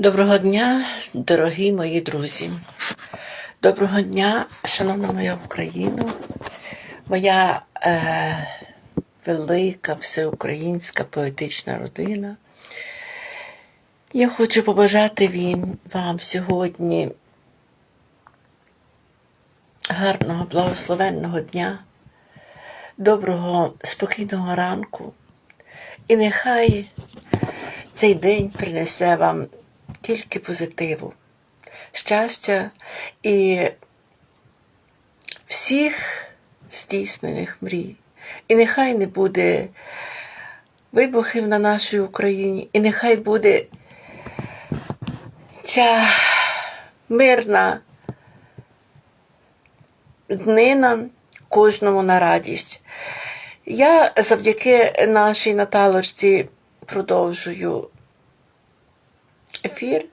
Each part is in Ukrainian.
Доброго дня, дорогі мої друзі. Доброго дня, шановна моя Україна, моя е, велика всеукраїнська поетична родина. Я хочу побажати вам сьогодні гарного, благословенного дня, доброго, спокійного ранку. І нехай цей день принесе вам тільки позитиву, щастя і всіх здійснених мрій. І нехай не буде вибухів на нашій Україні, і нехай буде ця мирна днина кожному на радість. Я завдяки нашій Наталочці продовжую ефір.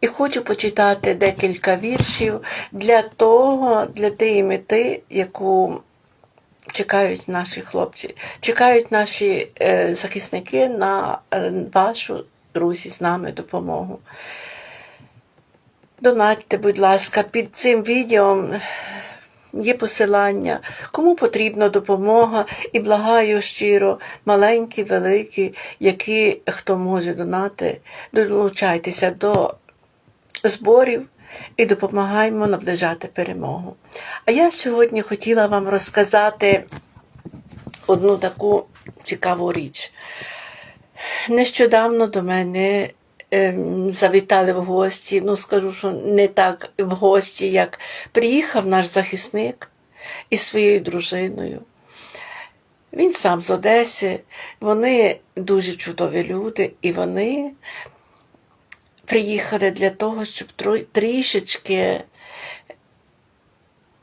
І хочу почитати декілька віршів для того, для тієї мети, яку чекають наші хлопці, чекають наші е, захисники на е, вашу, друзі, з нами допомогу. Донатьте, будь ласка, під цим відео є посилання, кому потрібна допомога, і благаю щиро, маленькі, великі, які хто може донати, долучайтеся до зборів і допомагаємо наближати перемогу. А я сьогодні хотіла вам розказати одну таку цікаву річ. Нещодавно до мене завітали в гості, ну скажу, що не так в гості, як приїхав наш захисник із своєю дружиною. Він сам з Одеси, вони дуже чудові люди, і вони приїхали для того, щоб трішечки,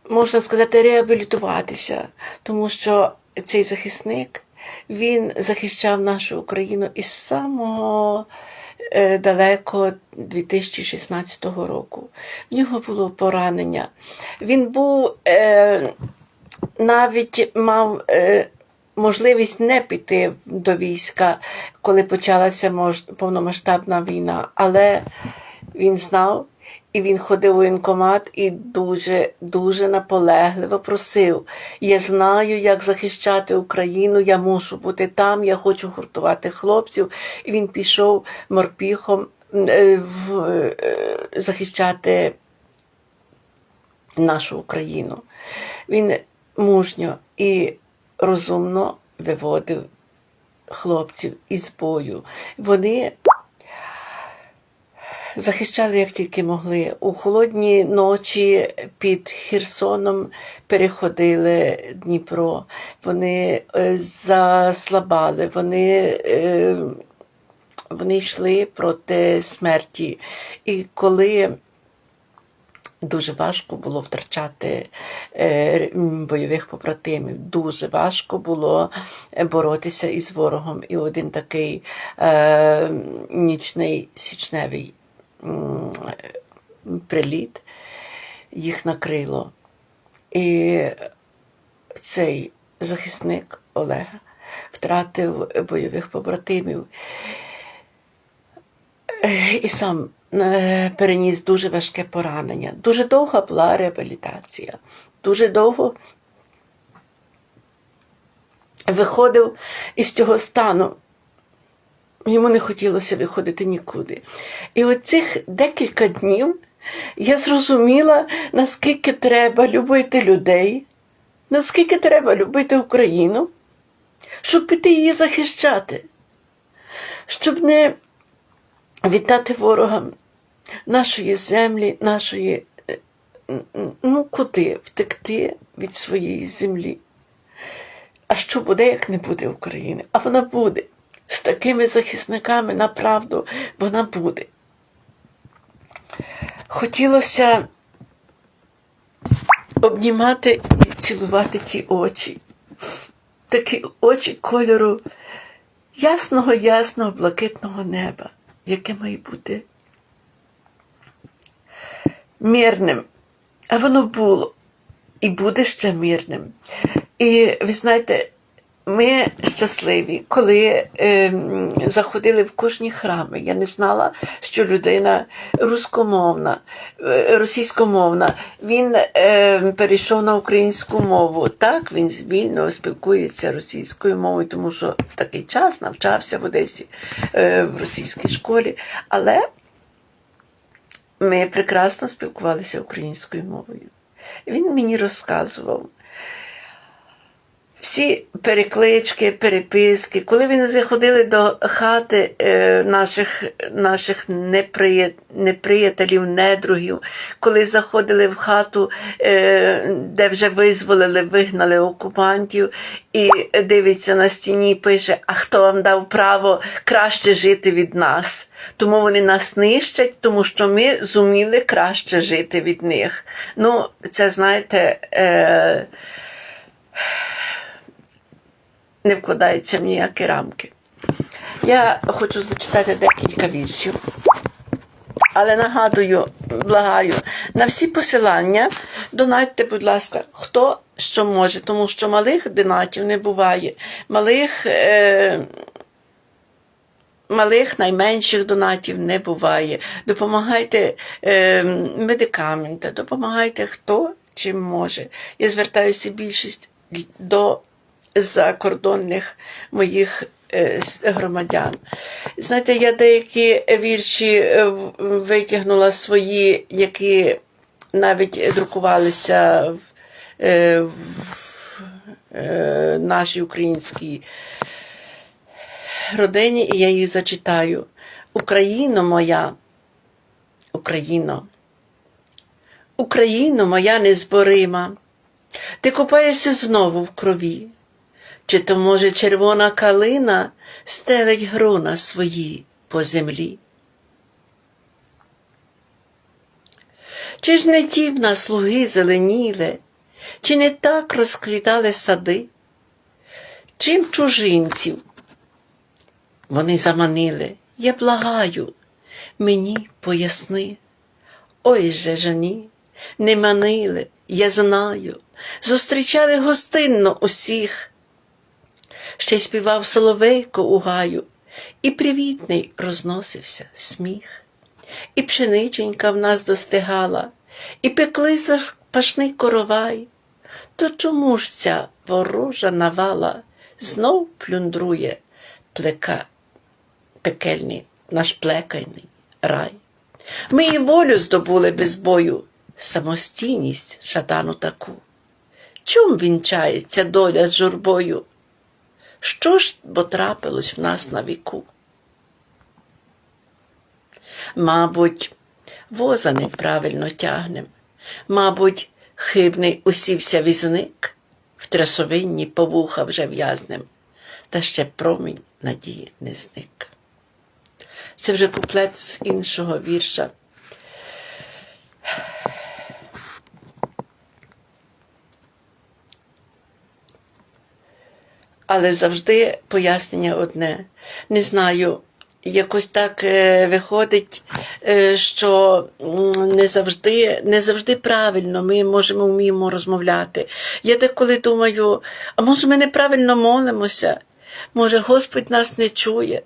можна сказати, реабілітуватися, тому що цей захисник він захищав нашу Україну із самого далеко 2016 року. В нього було поранення. Він був е, навіть мав е, можливість не піти до війська, коли почалася повномасштабна війна, але він знав. І він ходив у воєнкомат і дуже, дуже наполегливо просив. Я знаю, як захищати Україну, я мушу бути там, я хочу гуртувати хлопців. І він пішов морпіхом е, в, е, захищати нашу Україну. Він мужньо і розумно виводив хлопців із бою. Вони захищали як тільки могли. У холодні ночі під Херсоном переходили Дніпро. Вони е, заслабали, вони. е, Вони йшли проти смерті. І коли Дуже важко було втрачати е, бойових побратимів. Дуже важко було боротися із ворогом. І один такий нічний січневий приліт їх накрило. І цей захисник Олег втратив бойових побратимів Е, і сам е, переніс дуже важке поранення. Дуже довга була реабілітація. Дуже довго виходив із цього стану. Йому не хотілося виходити нікуди. І оцих декілька днів я зрозуміла, наскільки треба любити людей, наскільки треба любити Україну, щоб піти її захищати, щоб не віддати ворогам нашої землі, нашої, е, ну куди втекти від своєї землі. А що буде, як не буде України? А вона буде. З такими захисниками направду вона буде. Хотілося обнімати і цілувати ті очі. Такі очі кольору ясного, ясного, блакитного неба, яке має бути мирним. А воно було і буде ще мирним. І ви знаєте, Ми щасливі, коли е, заходили в кожні храми. Я не знала, що людина рускомовна, е, російськомовна. Він е, перейшов на українську мову. Так, він вільно спілкується російською мовою, тому що в такий час навчався в Одесі е, в російській школі. Але ми прекрасно спілкувалися українською мовою. Він мені розказував всі переклички, переписки, коли вони заходили до хати е, наших, наших неприят, неприятелів, недругів, коли заходили в хату, е, де вже визволили, вигнали окупантів, і дивиться на стіні, пише: А хто вам дав право краще жити від нас? Тому вони нас нищать, тому що ми зуміли краще жити від них. Ну, це знаєте. Е, не вкладається в ніякі рамки. Я хочу зачитати декілька віршів. Але нагадую, благаю, на всі посилання донатьте, будь ласка, хто що може, тому що малих донатів не буває. Малих, е, малих найменших донатів не буває. Допомагайте е, медикаменти, допомагайте хто чим може. Я звертаюся більшість до закордонних моїх е, громадян. Знаєте, я деякі вірші е, витягнула свої, які навіть друкувалися в, е, в нашій українській родині, і я їх зачитаю. Україно моя, Україно, Україно моя незборима, ти купаєшся знову в крові. Чи то, може, червона калина стелить грона свої по землі? Чи ж не ті в нас луги зеленіли, чи не так розквітали сади? Чим чужинців вони заманили? Я благаю, мені поясни. Ой же жені, не манили, я знаю, зустрічали гостинно усіх ще й співав соловейко у гаю, і привітний розносився сміх. І пшениченька в нас достигала, і пекли пашний коровай. То чому ж ця ворожа навала знов плюндрує плека пекельний наш плекайний рай? Ми і волю здобули без бою, самостійність шатану таку. Чом вінчається доля з журбою? Що ж бо трапилось в нас на віку? Мабуть, воза неправильно тягнем, мабуть, хибний усівся візник, в трясовинні по вуха вже в'язнем, та ще промінь надії не зник. Це вже куплет з іншого вірша. Але завжди пояснення одне. Не знаю, якось так е, виходить, е, що не завжди, не завжди правильно ми можемо вміємо розмовляти. Я деколи думаю, а може ми неправильно молимося? Може, Господь нас не чує?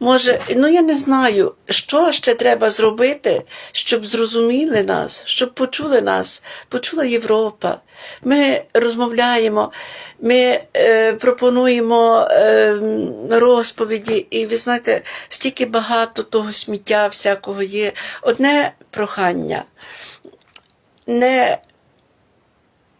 Може, ну я не знаю, що ще треба зробити, щоб зрозуміли нас, щоб почули нас, почула Європа. Ми розмовляємо, ми е, пропонуємо е, розповіді, і ви знаєте, стільки багато того сміття всякого є. Одне прохання. Не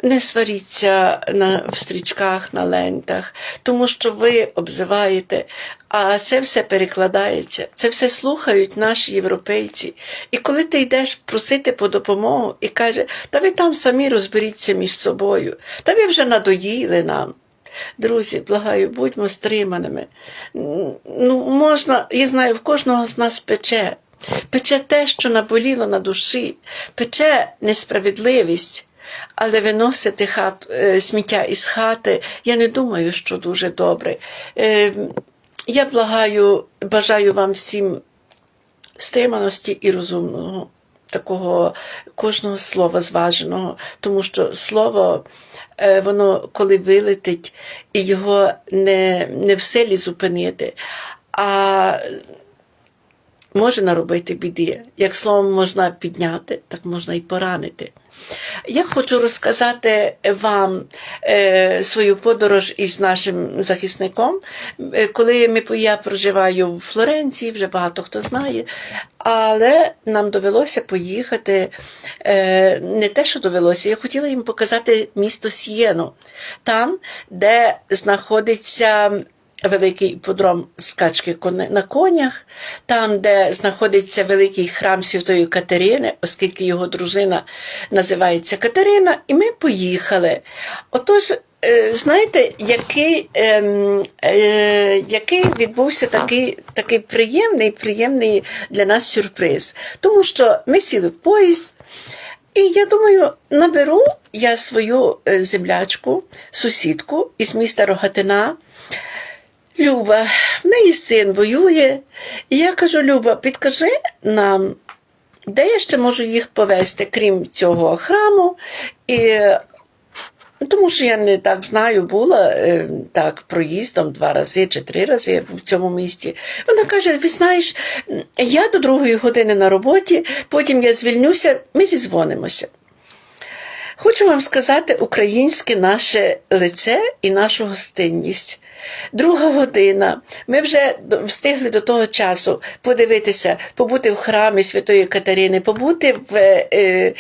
не сваріться на, в стрічках, на лентах, тому що ви обзиваєте, а це все перекладається, це все слухають наші європейці. І коли ти йдеш просити по допомогу і каже, та ви там самі розберіться між собою, та ви вже надоїли нам. Друзі, благаю, будьмо стриманими. Ну, можна, я знаю, в кожного з нас пече. Пече те, що наболіло на душі, пече несправедливість. Але виносити хат, е, сміття із хати, я не думаю, що дуже добре. Е, я благаю, бажаю вам всім стриманості і розумного такого кожного слова зваженого, тому що слово, е, воно коли вилетить, і його не, не в силі зупинити, а може наробити біди. Як словом можна підняти, так можна і поранити. Я хочу розказати вам е, свою подорож із нашим захисником. Е, Коли ми, я проживаю в Флоренції, вже багато хто знає, але нам довелося поїхати. Е, не те, що довелося, я хотіла їм показати місто Сієну, там, де знаходиться великий подром скачки на конях, там, де знаходиться великий храм Святої Катерини, оскільки його дружина називається Катерина, і ми поїхали. Отож, е, знаєте, який, ем, е, який відбувся такий, такий приємний, приємний для нас сюрприз. Тому що ми сіли в поїзд. І я думаю, наберу я свою е, землячку, сусідку із міста Рогатина. Люба, в неї син воює. І я кажу: Люба, підкажи нам, де я ще можу їх повезти, крім цього храму. І тому що я не так знаю, була е, так проїздом два рази чи три рази в цьому місті. Вона каже: ви знаєш, я до другої години на роботі, потім я звільнюся, ми зідзвонимося. Хочу вам сказати українське наше лице і нашу гостинність. Друга година. Ми вже встигли до того часу подивитися, побути в храмі Святої Катерини, побути в е,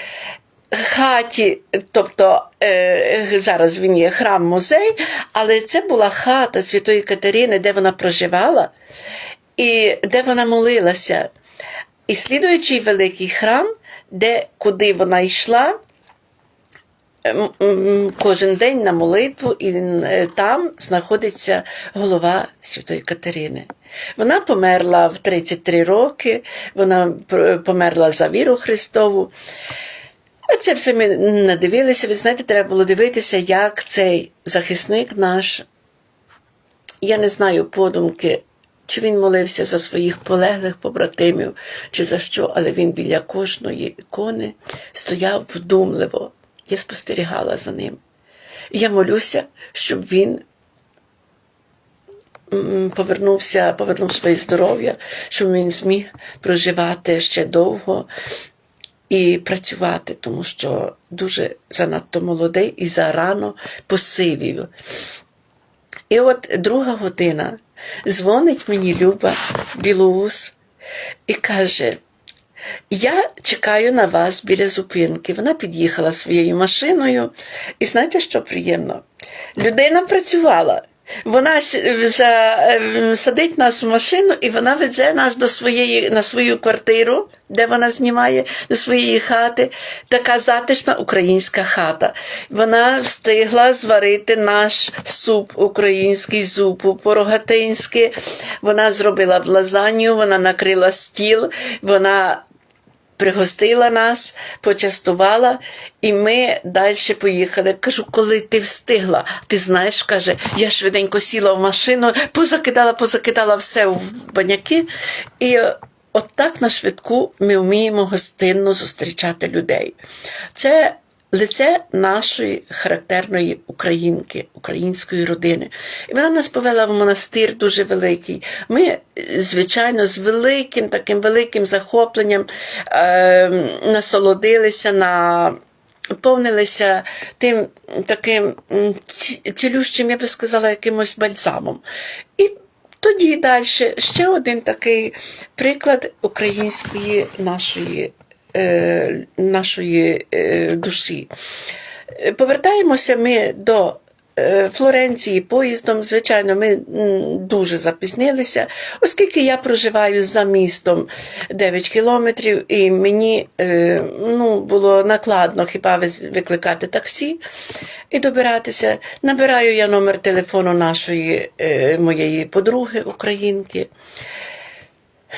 хаті, тобто е, зараз він є храм-музей, але це була хата Святої Катерини, де вона проживала і де вона молилася. І слідуючий великий храм, де куди вона йшла, кожен день на молитву, і е, там знаходиться голова Святої Катерини. Вона померла в 33 роки, вона померла за віру Христову. А це все ми надивилися. Ви знаєте, треба було дивитися, як цей захисник наш. Я не знаю подумки, чи він молився за своїх полеглих побратимів, чи за що, але він біля кожної ікони стояв вдумливо. Я спостерігала за ним. Я молюся, щоб він повернувся, повернув своє здоров'я, щоб він зміг проживати ще довго і працювати, тому що дуже занадто молодий і зарано посивів. І от друга година дзвонить мені Люба Білоус і каже: Я чекаю на вас біля зупинки. Вона під'їхала своєю машиною, і знаєте, що приємно? Людина працювала. Вона с- за, е, садить нас в машину і вона веде нас до своєї, на свою квартиру, де вона знімає, до своєї хати. Така затишна українська хата. Вона встигла зварити наш суп, український зупу по-рогатинськи. Вона зробила лазанью, вона накрила стіл, вона пригостила нас, почастувала, і ми далі поїхали. Кажу, коли ти встигла? Ти знаєш, каже, я швиденько сіла в машину, позакидала, позакидала все в баняки. І От так на швидку ми вміємо гостинно зустрічати людей. Це лице нашої характерної українки, української родини. І вона нас повела в монастир дуже великий. Ми, е, звичайно, з великим таким великим захопленням е, насолодилися на. Повнилися тим таким цілющим, я би сказала, якимось бальзамом. І тоді далі ще один такий приклад української нашої, нашої е, душі. Е, Повертаємося ми до е, Флоренції поїздом. Звичайно, ми дуже запізнилися, оскільки я проживаю за містом 9 кілометрів, і мені е, ну, було накладно хіба викликати таксі і добиратися. Набираю я номер телефону нашої е, моєї подруги українки.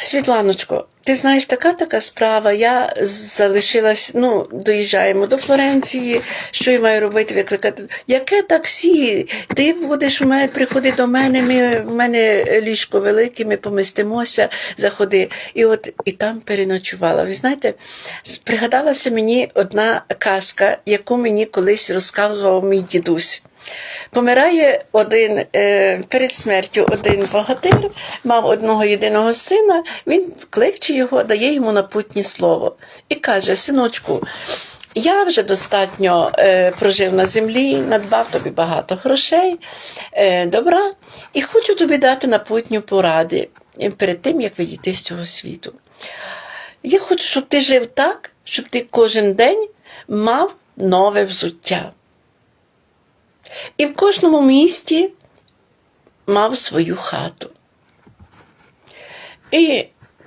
Світланочко, ти знаєш, така така справа. Я залишилась, ну, доїжджаємо до Флоренції. Що я маю робити? Викликати. Яке таксі? Ти будеш у мене, приходи до мене, ми, в мене ліжко велике, ми помістимося, заходи. І от і там переночувала. Ви знаєте, пригадалася мені одна казка, яку мені колись розказував мій дідусь. Помирає один е, перед смертю один богатир, мав одного єдиного сина, він кличе його, дає йому напутнє слово і каже: Синочку, я вже достатньо е, прожив на землі, надбав тобі багато грошей, е, добра, і хочу тобі дати напутню поради е, перед тим, як відійти з цього світу. Я хочу, щоб ти жив так, щоб ти кожен день мав нове взуття. І в кожному місті мав свою хату. І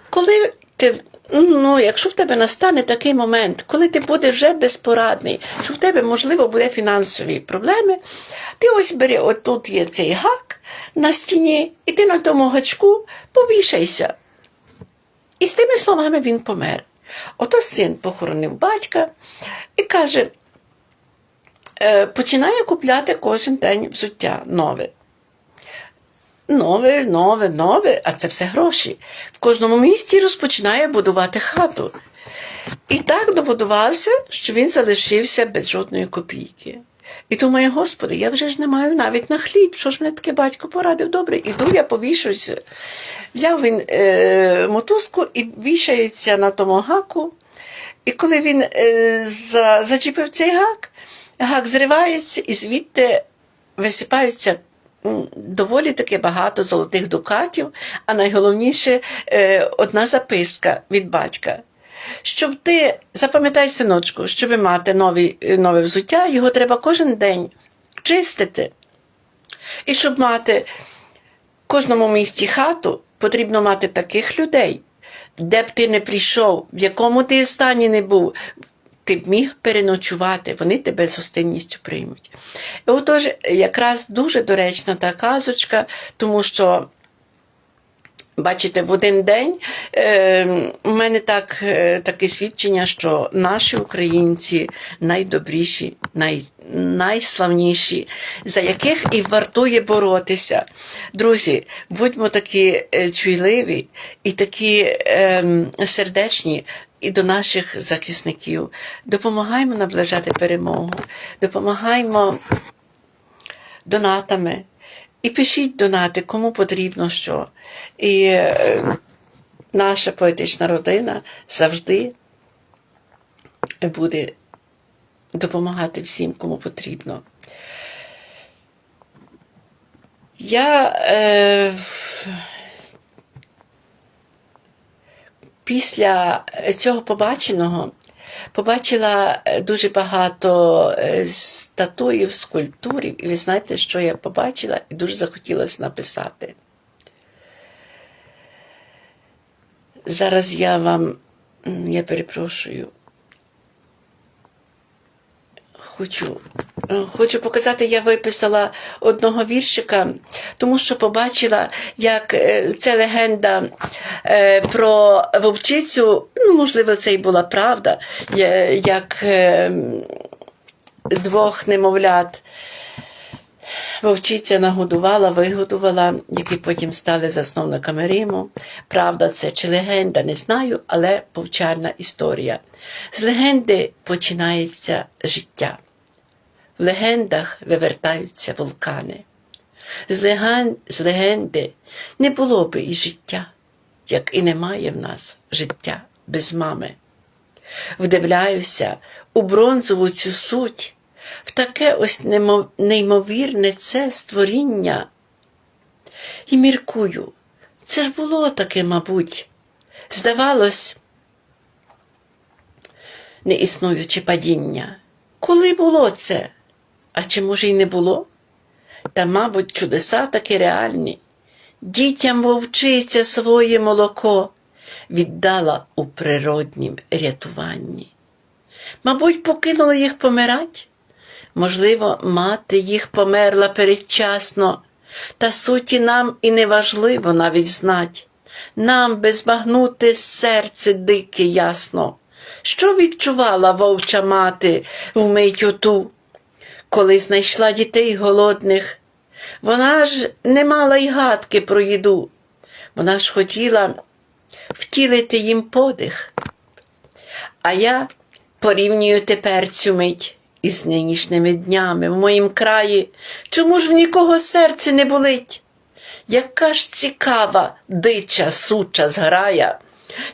коли ти, ну, якщо в тебе настане такий момент, коли ти будеш вже безпорадний, що в тебе, можливо, буде фінансові проблеми, ти ось бери, отут є цей гак на стіні, і ти на тому гачку повішайся. І з тими словами він помер. Ото син похоронив батька і каже, е, починає купляти кожен день взуття нове. Нове, нове, нове, а це все гроші. В кожному місті розпочинає будувати хату. І так добудувався, що він залишився без жодної копійки. І думає, Господи, я вже ж не маю навіть на хліб. Що ж мене таке батько порадив? Добре, іду, я повішуся. Взяв він е, мотузку і вішається на тому гаку. І коли він е, за, зачепив цей гак, гак зривається і звідти висипаються доволі таки багато золотих дукатів, а найголовніше е, одна записка від батька. Щоб ти, запам'ятай, синочку, щоб мати нові, нове взуття, його треба кожен день чистити. І щоб мати в кожному місті хату, потрібно мати таких людей, де б ти не прийшов, в якому ти стані не був, ти б міг переночувати, вони тебе з гостинністю приймуть. І отож, якраз дуже доречна та казочка, тому що. Бачите, в один день е, у мене так, е, таке свідчення, що наші українці найдобріші, най, найславніші, за яких і вартує боротися. Друзі, будьмо такі е, чуйливі і такі е, сердечні. І до наших захисників допомагаємо наближати перемогу, допомагаємо донатами. І пишіть донати, кому потрібно що. І е, наша поетична родина завжди буде допомагати всім, кому потрібно. Я е, в- після цього побаченого побачила е, дуже багато е, статуїв, скульптурів, і ви знаєте, що я побачила, і дуже захотілося написати. Зараз я вам, я перепрошую, хочу, е, хочу показати, я виписала одного віршика, тому що побачила, як е, це легенда е, про вовчицю, ну, можливо, це і була правда, як двох немовлят. Вовчиця нагодувала, вигодувала, які потім стали засновниками Риму. Правда, це чи легенда, не знаю, але повчальна історія. З легенди починається життя. В легендах вивертаються вулкани. З, леген... з легенди не було би і життя, як і немає в нас життя без мами. Вдивляюся у бронзову цю суть, в таке ось немо- неймовірне це створіння. І міркую, це ж було таке, мабуть. Здавалось, не існуюче падіння. Коли було це? А чи може й не було? Та, мабуть, чудеса таки реальні. Дітям вовчиця своє молоко віддала у природнім рятуванні. Мабуть, покинула їх помирать? Можливо, мати їх померла передчасно, та суті нам і не важливо навіть знать. нам би збагнути серце дике ясно. Що відчувала вовча мати вмить оту, коли знайшла дітей голодних? Вона ж не мала й гадки про їду. Вона ж хотіла втілити їм подих. А я порівнюю тепер цю мить із нинішніми днями в моїм краї. Чому ж в нікого серце не болить? Яка ж цікава, дича, суча зграя,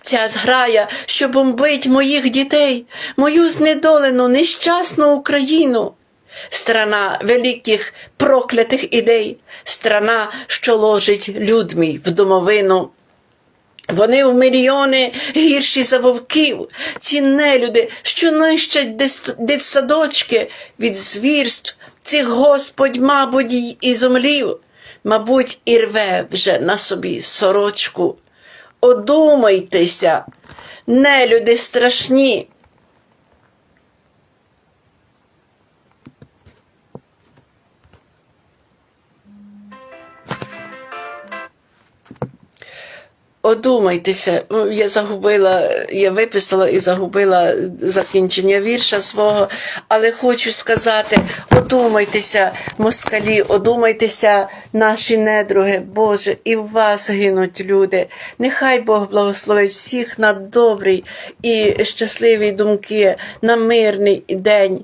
ця зграя, що бомбить моїх дітей, мою знедолену, нещасну Україну. Страна великих проклятих ідей, страна, що ложить людьми в домовину. Вони в мільйони гірші за вовків, ці нелюди, що нищать дитсадочки від звірств, цих Господь, мабуть, і зомлів, мабуть, і рве вже на собі сорочку. Одумайтеся, нелюди страшні. Одумайтеся, Ну, я загубила, я виписала і загубила закінчення вірша свого, але хочу сказати: одумайтеся, москалі, одумайтеся, наші недруги, Боже, і в вас гинуть люди. Нехай Бог благословить всіх на добрий і щасливі думки, на мирний день.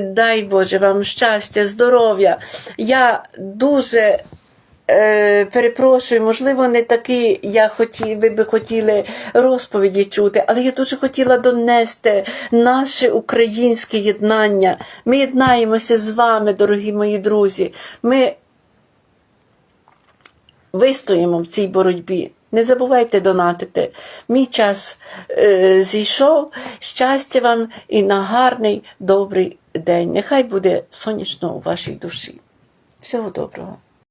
Дай Боже вам щастя, здоров'я. Я дуже Е, перепрошую, можливо, не такі я хоті, ви би хотіли розповіді чути, але я дуже хотіла донести наше українське єднання. Ми єднаємося з вами, дорогі мої друзі. Ми вистоїмо в цій боротьбі. Не забувайте донатити. Мій час е, зійшов. Щастя вам і на гарний, добрий день. Нехай буде сонячно у вашій душі. Всього доброго.